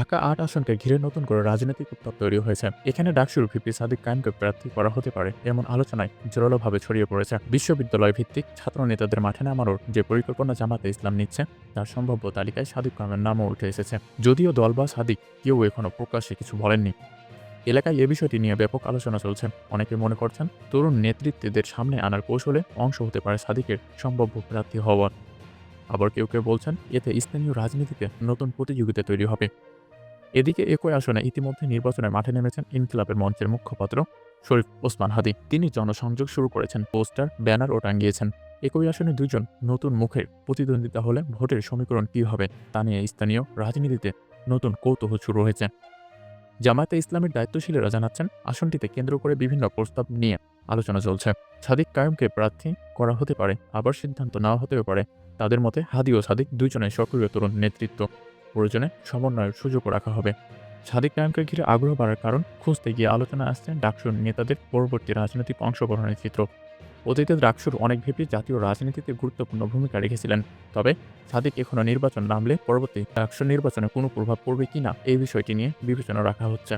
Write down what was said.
ঢাকা আট আসনকে ঘিরে নতুন করে রাজনৈতিক উত্তাপ তৈরি হয়েছে। এখানে ডাকসুর ভিপি সাদিক কায়েমকে প্রার্থী করা হতে পারে এমন আলোচনায় জোরালোভাবে ছড়িয়ে পড়েছে। বিশ্ববিদ্যালয় ভিত্তিক ছাত্র নেতাদের মাঠে নামানোর যে পরিকল্পনা জামাতে ইসলাম নিচ্ছে, তার সম্ভাব্য তালিকায় সাদিক কায়েমের নামও উঠে এসেছে। যদিও দল বা সাদিক কেউ এখনও প্রকাশ্যে কিছু বলেননি। এলাকায় এ বিষয়টি নিয়ে ব্যাপক আলোচনা চলছে। অনেকে মনে করছেন তরুণ নেতৃত্বদের সামনে আনার কৌশলে অংশ হতে পারে সাদিকের সম্ভাব্য প্রার্থী হওয়ার আবার কেউ কেউ বলছেন, এতে স্থানীয় রাজনীতিতে নতুন প্রতিযোগিতা তৈরি হবে। এদিকে একই আসনে ইতিমধ্যে নির্বাচনের মাঠে নেমেছেন ইনকিলাবের মঞ্চের মুখপাত্র শরীফ ওসমান হাদি। তিনি জনসংযোগ শুরু করেছেন, পোস্টার, ব্যানার ও টাঙ্গিয়েছেন একই আসনে দুজন নতুন মুখের প্রতিদ্বন্দ্বিতা হলে ভোটের সমীকরণ কী হবে তা নিয়ে স্থানীয় রাজনীতিতে নতুন কৌতূহল শুরু হয়েছে। জামায়াতে ইসলামের দায়িত্বশীলেরা জানাচ্ছেন, আসনটিতে কেন্দ্র করে বিভিন্ন প্রস্তাব নিয়ে আলোচনা চলছে। সাদিক কায়েমকে প্রার্থী করা হতে পারে, আবার সিদ্ধান্ত নেওয়া হতেও পারে। তাদের মতে হাদি ও সাদিক দুজনের সক্রিয় তরুণ নেতৃত্ব। প্রয়োজনে সমন্বয়ের সুযোগ রাখা হবে। সাদিক কায়েমকে ঘিরে আগ্রহ বাড়ার কারণ খুঁজতে গিয়ে আলোচনা আসছে ডাকসুর নেতাদের পরবর্তী রাজনৈতিক অংশগ্রহণের চিত্র। অতীতে ডাকসুর অনেক ভেবে জাতীয় রাজনীতিতে গুরুত্বপূর্ণ ভূমিকা রেখেছিলেন। তবে সাদিক এখনও নির্বাচন নামলে পরবর্তী ডাকসুর নির্বাচনে কোনো প্রভাব পড়বে কিনা এই বিষয়টি নিয়ে বিবেচনা রাখা হচ্ছে।